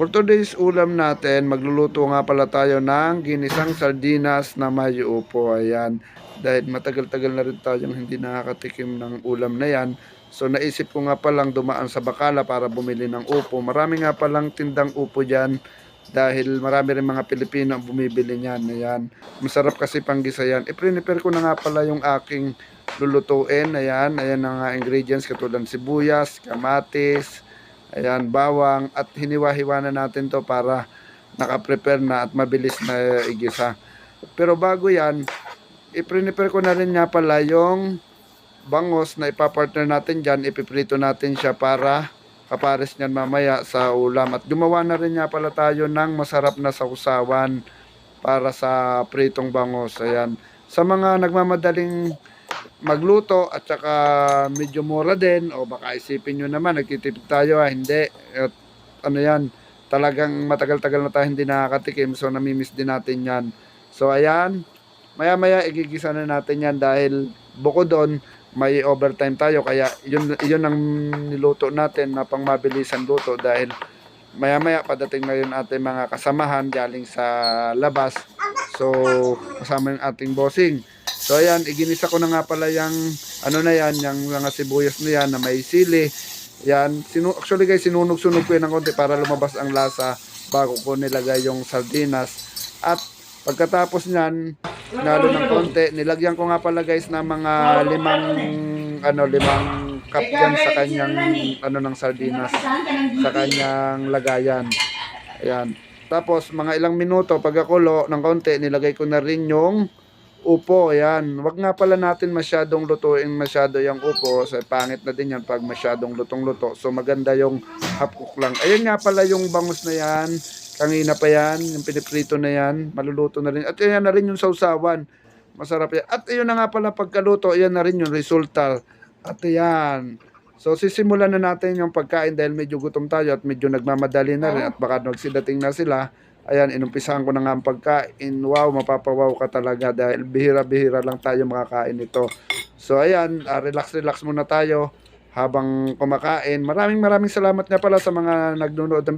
For today's ulam natin, magluluto nga pala tayo ng ginisang sardinas na may upo. Ayan. Dahil matagal-tagal na rin tayong hindi nakakatikim ng ulam na yan. So naisip ko nga palang dumaan sa Bakala para bumili ng upo. Marami nga palang tindang upo dyan dahil marami rin mga Pilipino ang bumibili niyan. Ayan. Masarap kasi panggisa yan. I-prepare ko na nga pala yung aking lulutuin. Ayan. Ayan ang ingredients katulad sibuyas, kamatis, ayan, bawang at hiniwa-hiwa na natin to para naka-prepare na at mabilis na igisa. Pero bago yan, i-prepare ko na rin nga pala yung bangos na ipapartner natin dyan, ipiprito natin siya para kapares niyan mamaya sa ulam. At gumawa na rin nga pala tayo ng masarap na sausawan para sa pritong bangos. Ayan. Sa mga nagmamadaling magluto at saka medyo mura din o baka isipin nyo naman nagtitipid tayo ah, hindi. At ano yan talagang matagal-tagal na tayo hindi nakakatikim so namimiss din natin yan. So ayan maya maya igigisa na natin yan dahil bukod doon may overtime tayo kaya yun, yun ang niluto natin na pang mabilisan luto dahil maya maya padating na yun ating mga kasamahan galing sa labas. So kasama yung ating bossing So ayan, iginisa ko na nga pala yung ano na yan, yung mga sibuyas na yan na may sili. Yan, sinu actually guys, sinunog-sunog ko yun ng konti para lumabas ang lasa bago ko nilagay yung sardinas. At pagkatapos niyan, nalo ng konti, nilagyan ko nga pala guys ng mga limang ano, limang cup yan sa kanyang ano ng sardinas, sa kanyang lagayan. Ayan. Tapos mga ilang minuto pagkakulo ng konti, nilagay ko na rin yung upo, ayan. Wag nga pala natin masyadong lutuin masyado yung upo. Sa pangit na din yan pag masyadong lutong-luto. So maganda yung half cook lang. Ayan nga pala yung bangus na yan. Kanina pa yan, yung piniprito na yan. Maluluto na rin. At ayan na rin yung sausawan. Masarap yan. At ayun na nga pala pagkaluto, ayan na rin yung resulta. At ayan. So sisimulan na natin yung pagkain dahil medyo gutom tayo at medyo nagmamadali na rin at baka nagsidating na sila. Ayan, inumpisahan ko na nga ang pagkain. Wow, mapapawaw ka talaga dahil bihira-bihira lang tayo makakain nito. So ayan, ah, relax-relax muna tayo habang kumakain. Maraming maraming salamat nga pala sa mga nagnunood ng